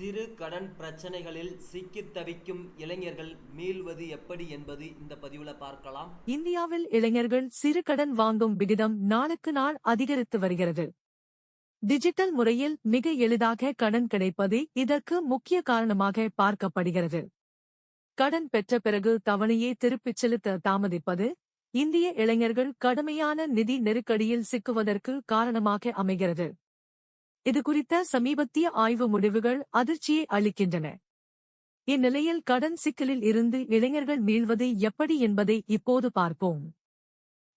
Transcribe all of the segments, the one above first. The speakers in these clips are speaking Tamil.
சிறு கடன் பிரச்சனைகளில் சிக்கித் தவிக்கும் இளைஞர்கள் மீள்வது எப்படி என்பது இந்த பதிவுல பார்க்கலாம். இந்தியாவில் இளைஞர்கள் சிறு கடன் வாங்கும் விகிதம் நாளுக்கு நாள் அதிகரித்து வருகிறது. டிஜிட்டல் முறையில் மிக எளிதாக கடன் கிடைப்பது இதற்கு முக்கிய காரணமாக பார்க்கப்படுகிறது. கடன் பெற்ற பிறகு தவணையை திருப்பிச் செலுத்த தாமதிப்பது இந்திய இளைஞர்கள் கடுமையான நிதி நெருக்கடியில் சிக்குவதற்கு காரணமாக அமைகிறது. இது குறித்த சமீபத்திய ஆய்வு முடிவுகள் அதிர்ச்சியை அளிக்கின்றன. இந்நிலையில் கடன் சிக்கலில் இருந்து இளைஞர்கள் மீள்வது எப்படி என்பதை இப்போது பார்ப்போம்.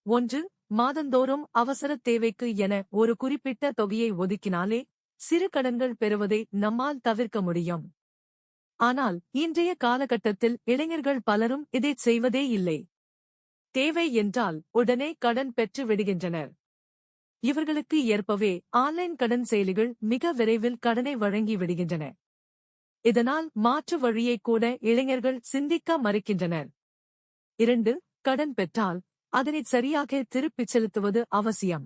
ஒன்று மாதந்தோறும் அவசர தேவைக்கு என ஒரு குறிப்பிட்ட தொகையை ஒதுக்கினாலே சிறு கடன்கள் பெறுவதை நம்மால் தவிர்க்க முடியும். ஆனால் இன்றைய காலகட்டத்தில் இளைஞர்கள் பலரும் இதைச் செய்வதே இல்லை. தேவை என்றால் உடனே கடன் பெற்று விடுகின்றனர். இவர்களுக்கு ஏற்பவே ஆன்லைன் கடன் செயலிகள் மிக விரைவில் கடனை வழங்கி விடுகின்றன. இதனால் மாற்று வழியை கூட இளைஞர்கள் சிந்திக்க மறுக்கின்றனர். இரண்டு கடன் பெற்றால் அதனை சரியாக திருப்பிச் செலுத்துவது அவசியம்.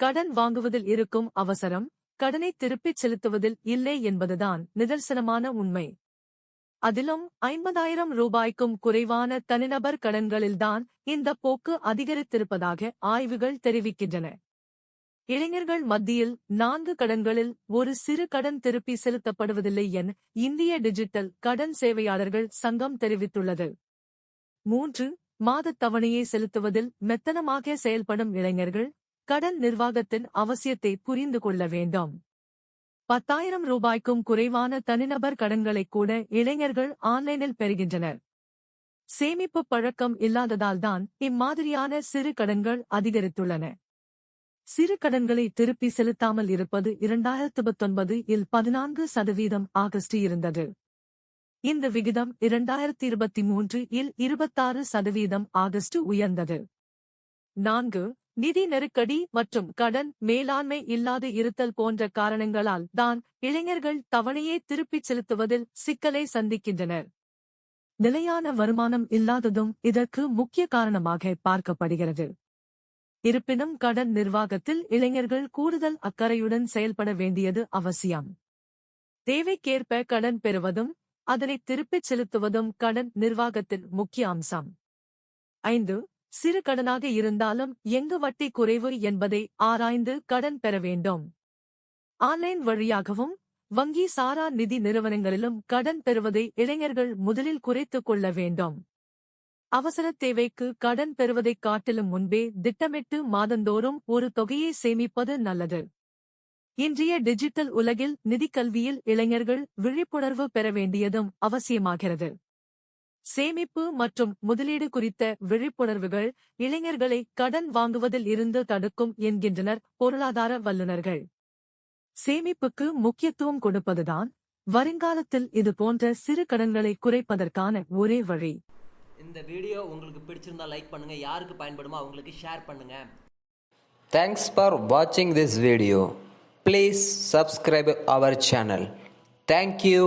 கடன் வாங்குவதில் இருக்கும் அவசரம் கடனை திருப்பிச் செலுத்துவதில் இல்லை என்பதுதான் நிதர்சனமான உண்மை. அதிலும் ஐம்பதாயிரம் ரூபாய்க்கும் குறைவான தனிநபர் கடன்களில்தான் இந்த போக்கு அதிகரித்திருப்பதாக ஆய்வுகள் தெரிவிக்கின்றன. இளைஞர்கள் மத்தியில் நான்கு கடன்களில் ஒரு சிறு கடன் திருப்பி செலுத்தப்படுவதில்லை என இந்திய டிஜிட்டல் கடன் சேவையாளர்கள் சங்கம் தெரிவித்துள்ளது. மூன்று மாதத் தவணையை செலுத்துவதில் மெத்தனமாக செயல்படும் இளைஞர்கள் கடன் நிர்வாகத்தின் அவசியத்தை புரிந்து கொள்ள வேண்டும். பத்தாயிரம் ரூபாய்க்கும் குறைவான தனிநபர் கடன்களை கூட இளைஞர்கள் ஆன்லைனில் பெறுகின்றனர். சேமிப்பு பழக்கம் இல்லாததால்தான் இம்மாதிரியான சிறு கடன்கள் அதிகரித்துள்ளன. சிறு கடன்களை திருப்பி செலுத்தாமல் இருப்பது இரண்டாயிரத்து பத்தொன்பது இல் பதினான்கு சதவீதம் ஆகஸ்ட் இருந்தது. இந்த விகிதம் இரண்டாயிரத்தி இருபத்தி மூன்று இல் இருபத்தாறு சதவீதம் ஆகஸ்ட் உயர்ந்தது. நான்கு நிதி நெருக்கடி மற்றும் கடன் மேலாண்மை இல்லாது இருத்தல் போன்ற காரணங்களால் தான் இளைஞர்கள் தவணையே திருப்பிச் செலுத்துவதில் சிக்கலை சந்திக்கின்றனர். நிலையான வருமானம் இல்லாததும் இதற்கு முக்கிய காரணமாக பார்க்கப்படுகிறது. இருப்பினும் கடன் நிர்வாகத்தில் இளைஞர்கள் கூடுதல் அக்கறையுடன் செயல்பட வேண்டியது அவசியம். தேவைக்கேற்ப கடன் பெறுவதும் அதனை திருப்பிச் செலுத்துவதும் கடன் நிர்வாகத்தின் முக்கிய அம்சம். ஐந்து சிறு கடனாக இருந்தாலும் எங்கு வட்டி குறைவு என்பதை ஆராய்ந்து கடன் பெற வேண்டும். ஆன்லைன் வழியாகவும் வங்கி சாரா நிதி நிறுவனங்களிலும் கடன் பெறுவதை இளைஞர்கள் முதலில் குறைத்துக் கொள்ள வேண்டும். அவசர தேவைக்கு கடன் பெறுவதைக் காட்டிலும் முன்பே திட்டமிட்டு மாதந்தோறும் ஒரு தொகையை சேமிப்பது நல்லது. இன்றைய டிஜிட்டல் உலகில் நிதிக்கல்வியில் இளைஞர்கள் விழிப்புணர்வு பெற வேண்டியதும் அவசியமாகிறது. சேமிப்பு மற்றும் முதலீடு குறித்த விழிப்புணர்வுகள் இளைஞர்களை கடன் வாங்குவதில் இருந்து தடுக்கும் என்கின்றனர் பொருளாதார வல்லுநர்கள். சேமிப்புக்கு முக்கியத்துவம் கொடுப்பதுதான் வருங்காலத்தில் இது போன்ற சிறு கடன்களை குறைப்பதற்கான ஒரே வழி. இந்த வீடியோ உங்களுக்கு பிடிச்சிருந்தா லைக் பண்ணுங்கள் யாருக்கு பயன்படுமோ அவங்களுக்கு ஷேர் பண்ணுங்கள் தேங்க்ஸ் ஃபார் வாட்சிங் this video please subscribe our channel thank you